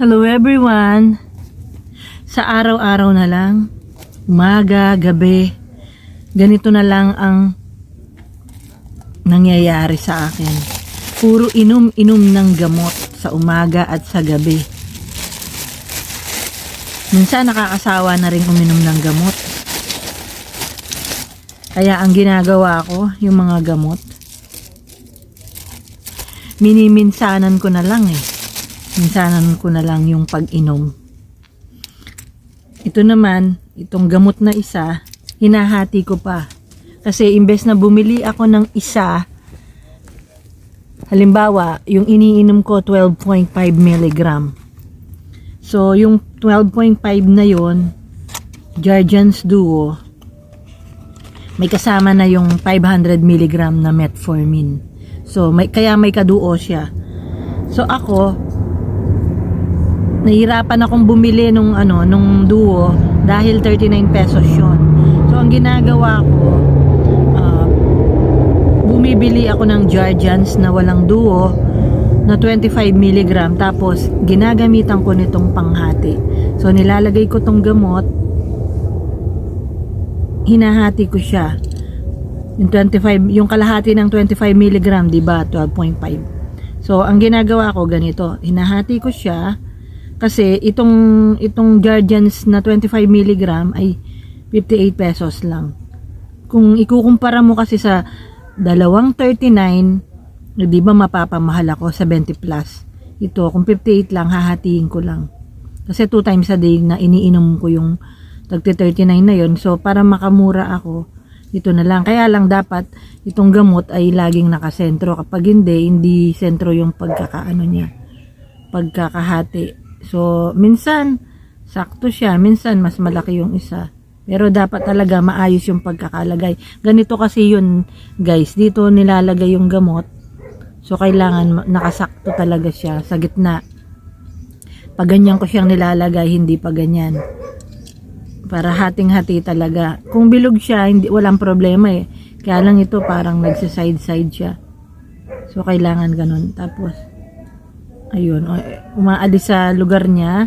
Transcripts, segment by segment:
Hello everyone! Sa araw-araw na lang, umaga, gabi, ganito na lang ang nangyayari sa akin. Puro inom-inom ng gamot sa umaga at sa gabi. Minsan nakakasawa na rin uminom ng gamot. Kaya ang ginagawa ko, yung mga gamot, miniminsanan ko na lang eh. Minsanan ko na lang yung pag-inom. Ito naman, itong gamot na isa, hinahati ko pa. Kasi imbes na bumili ako ng isa, halimbawa, yung iniinom ko 12.5 mg. So, yung 12.5 na yon Jardiance Duo, may kasama na yung 500 mg na metformin. So, may, kaya may kaduo siya. So, ako, nahirapan akong bumili nung ano, nung duo dahil 39 pesos yon. So, ang ginagawa ko, ah, bumibili ako ng Jardiance na walang duo na 25 mg tapos ginagamitan ko nitong panghati. So, nilalagay ko tong gamot hinahati ko siya. Yung 25, yung kalahati ng 25 mg, 'di ba? 12.5. So, ang ginagawa ko ganito, hinahati ko siya kasi itong itong Guardians na 25 mg ay 58 pesos lang. Kung ikukumpara mo kasi sa dalawang 39, eh, 'di ba mapapamahal ako 70 plus. Ito, kung 58 lang, hahatiin ko lang. Kasi two times a day na iniinom ko yung tagti 39 na yon So, para makamura ako, ito na lang. Kaya lang dapat itong gamot ay laging nakasentro. Kapag hindi, hindi sentro yung pagkakaano niya. Pagkakahati. So, minsan, sakto siya. Minsan, mas malaki yung isa. Pero dapat talaga maayos yung pagkakalagay. Ganito kasi yun, guys. Dito nilalagay yung gamot. So, kailangan nakasakto talaga siya sa gitna. Pag ganyan ko siyang nilalagay, hindi pa ganyan para hating-hati talaga. Kung bilog siya, hindi walang problema eh. Kaya lang ito parang nagsiside-side siya. So kailangan ganun. Tapos ayun, umaalis sa lugar niya.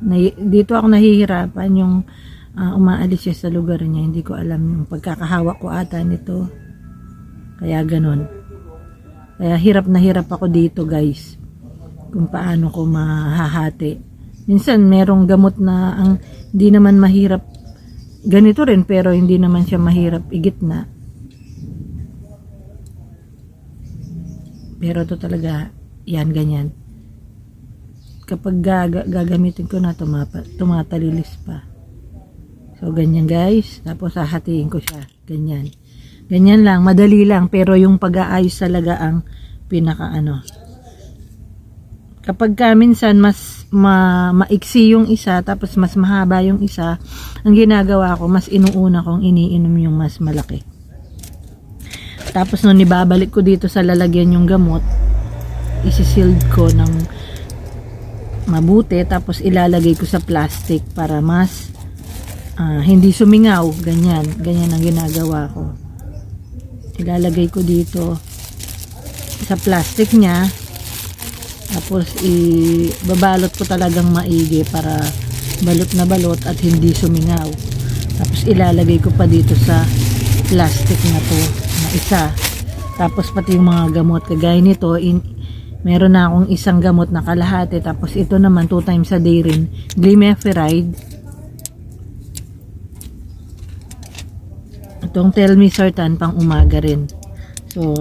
Na, dito ako nahihirapan yung ah, umaalis siya sa lugar niya. Hindi ko alam yung pagkakahawak ko ata nito. Kaya ganun. Kaya hirap na hirap ako dito guys. Kung paano ko mahahati. Minsan merong gamot na ang hindi naman mahirap ganito rin pero hindi naman siya mahirap igitna. Pero to talaga yan ganyan. Kapag gaga- gagamitin ko na tumapa, tumatalilis pa. So ganyan guys, tapos hahatiin ko siya. Ganyan. Ganyan lang, madali lang pero yung pag-aayos talaga ang pinaka ano. Kapag ka minsan mas ma, maiksi yung isa tapos mas mahaba yung isa, ang ginagawa ko mas inuuna kong iniinom yung mas malaki. Tapos nung ibabalik ko dito sa lalagyan yung gamot, isisild ko ng mabuti tapos ilalagay ko sa plastic para mas ah, hindi sumingaw. Ganyan. Ganyan ang ginagawa ko. Ilalagay ko dito sa plastic niya tapos ibabalot ko talagang maigi para balot na balot at hindi sumingaw. Tapos ilalagay ko pa dito sa plastic na to na isa. Tapos pati yung mga gamot kagaya nito in, meron na akong isang gamot na kalahati tapos ito naman two times a day rin glimepiride itong certain pang umaga rin so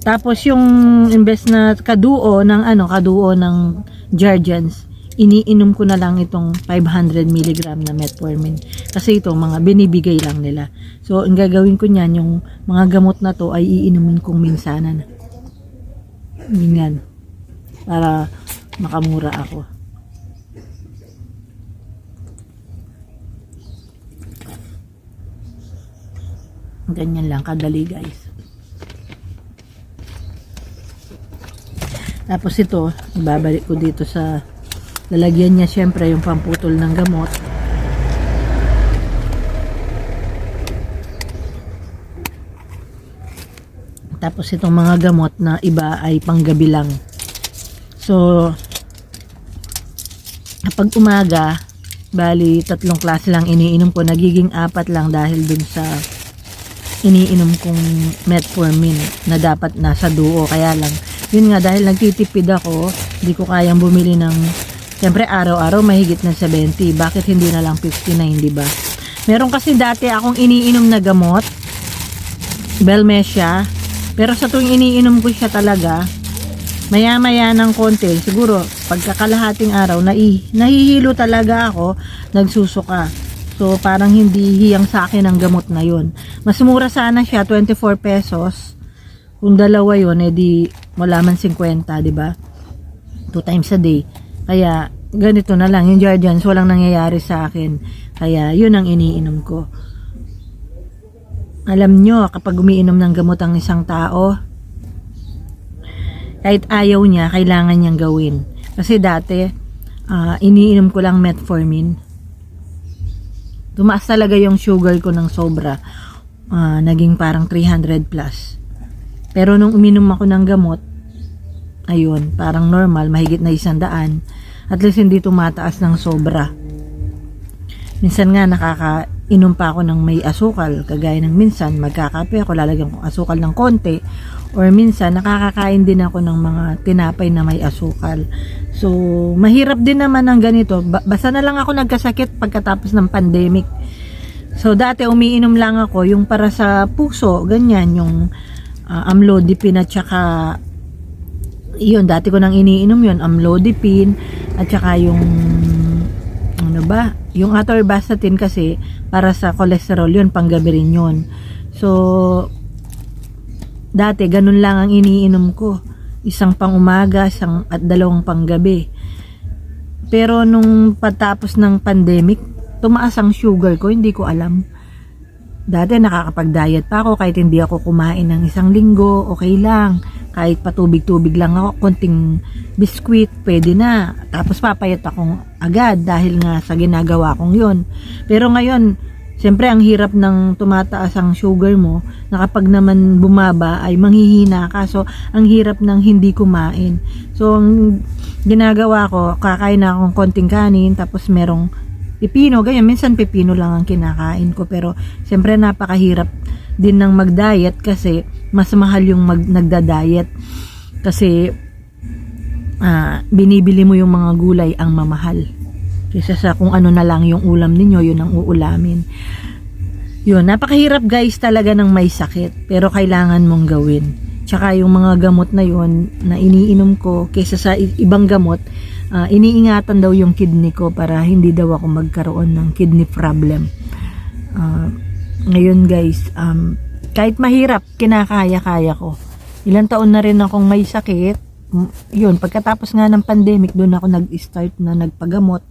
tapos yung imbes na kaduo ng ano, kaduo ng Jardians, iniinom ko na lang itong 500 mg na metformin. Kasi ito mga binibigay lang nila. So ang gagawin ko niyan yung mga gamot na to ay iinumin kong minsanan. Ganyan. Para makamura ako. Ganyan lang kadali guys. Tapos ito, ibabalik ko dito sa lalagyan niya syempre yung pamputol ng gamot. Tapos itong mga gamot na iba ay panggabi lang. So, kapag umaga, bali tatlong klase lang iniinom ko, nagiging apat lang dahil dun sa iniinom kong metformin na dapat nasa duo. Kaya lang, yun nga, dahil nagtitipid ako, hindi ko kayang bumili ng, siyempre araw-araw mahigit na 70. Bakit hindi na lang 59, di ba? Meron kasi dati akong iniinom na gamot, Belmesia, pero sa tuwing iniinom ko siya talaga, maya-maya ng konti, siguro pagkakalahating araw, nai, nahihilo talaga ako, nagsusuka. So, parang hindi hiyang sa akin ang gamot na yun. Mas mura sana siya, 24 pesos. Kung dalawa yun, edi wala man 50, di ba? Two times a day. Kaya, ganito na lang. Yung Jardians, walang nangyayari sa akin. Kaya, yun ang iniinom ko. Alam nyo, kapag umiinom ng gamot ang isang tao, kahit ayaw niya, kailangan niyang gawin. Kasi dati, ah, iniinom ko lang metformin. Tumaas talaga yung sugar ko ng sobra. Ah, naging parang 300 plus. Pero nung uminom ako ng gamot, ayun, parang normal, mahigit na isang daan. At least hindi tumataas ng sobra. Minsan nga nakakainom pa ako ng may asukal, kagaya ng minsan magkakape ako, lalagyan ko asukal ng konti. Or minsan nakakakain din ako ng mga tinapay na may asukal. So, mahirap din naman ang ganito. Ba- basta na lang ako nagkasakit pagkatapos ng pandemic. So, dati umiinom lang ako yung para sa puso, ganyan, yung uh, amlodipine at saka yun, dati ko nang iniinom yun, amlodipine at saka yung ano ba, yung atorvastatin kasi para sa cholesterol yun, panggabi rin yun. So, dati ganun lang ang iniinom ko. Isang pang umaga, isang at dalawang panggabi. Pero nung patapos ng pandemic, tumaas ang sugar ko, hindi ko alam. Dati nakakapag-diet pa ako kahit hindi ako kumain ng isang linggo, okay lang. Kahit patubig-tubig lang ako, konting biskwit, pwede na. Tapos papayat akong agad dahil nga sa ginagawa kong yon. Pero ngayon, siyempre ang hirap ng tumataas ang sugar mo, na kapag naman bumaba ay manghihina ka. So, ang hirap ng hindi kumain. So, ang ginagawa ko, kakain na akong konting kanin, tapos merong pipino, ganyan. Minsan pipino lang ang kinakain ko. Pero, siyempre napakahirap din ng mag-diet kasi mas mahal yung mag nagda-diet. Kasi, ah, binibili mo yung mga gulay ang mamahal. Kaysa sa kung ano na lang yung ulam ninyo, yun ang uulamin. Yun, napakahirap guys talaga ng may sakit. Pero kailangan mong gawin. Tsaka yung mga gamot na yun na iniinom ko kaysa sa ibang gamot, ah, iniingatan daw yung kidney ko para hindi daw ako magkaroon ng kidney problem. Ah, ngayon guys, um, kahit mahirap, kinakaya-kaya ko. Ilang taon na rin akong may sakit. M- Yun, pagkatapos nga ng pandemic, doon ako nag-start na nagpagamot.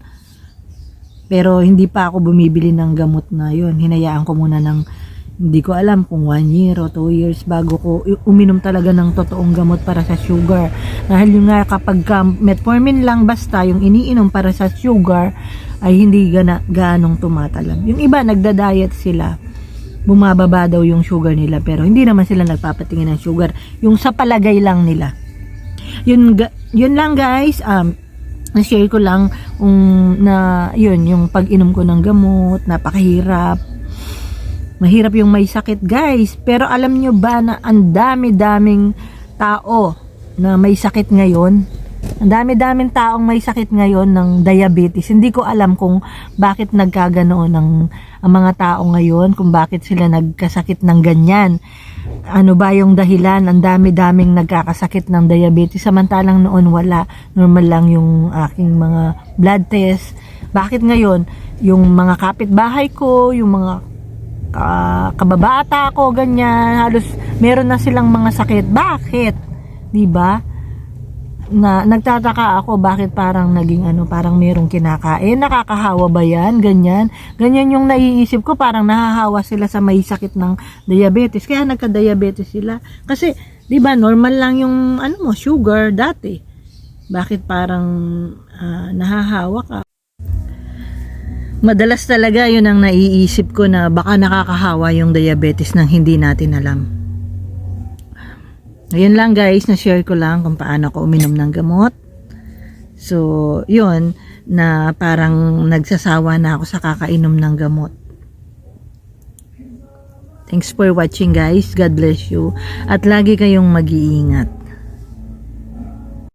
Pero hindi pa ako bumibili ng gamot na yun. Hinayaan ko muna ng hindi ko alam kung one year o two years bago ko uminom talaga ng totoong gamot para sa sugar. Dahil yung nga kapag ka metformin lang basta yung iniinom para sa sugar ay hindi gana, ganong tumatalab. Yung iba nagda-diet sila bumababa daw yung sugar nila pero hindi naman sila nagpapatingin ng sugar. Yung sa palagay lang nila. Yun, yun lang guys. Um, na-share ko lang um, na yun, yung pag-inom ko ng gamot, napakahirap. Mahirap yung may sakit guys. Pero alam nyo ba na ang dami-daming tao na may sakit ngayon? Ang dami-daming taong may sakit ngayon ng diabetes. Hindi ko alam kung bakit nagkaganoon ng ang mga tao ngayon, kung bakit sila nagkasakit ng ganyan. Ano ba yung dahilan? Ang dami-daming nagkakasakit ng diabetes samantalang noon wala. Normal lang yung aking mga blood test. Bakit ngayon? Yung mga kapitbahay ko, yung mga ka- kababata ko, ganyan, halos meron na silang mga sakit. Bakit? 'Di ba? Na nagtataka ako bakit parang naging ano, parang merong kinakain, nakakahawa ba 'yan? Ganyan. Ganyan yung naiisip ko, parang nahahawa sila sa may sakit ng diabetes. Kaya nagka-diabetes sila. Kasi 'di ba, normal lang yung ano mo, sugar dati. Bakit parang ah, nahahawa ka? Madalas talaga yun ang naiisip ko na baka nakakahawa yung diabetes nang hindi natin alam. Ngayon lang guys, na-share ko lang kung paano ako uminom ng gamot. So, yun. na parang nagsasawa na ako sa kakainom ng gamot. Thanks for watching guys. God bless you. At lagi kayong mag-iingat.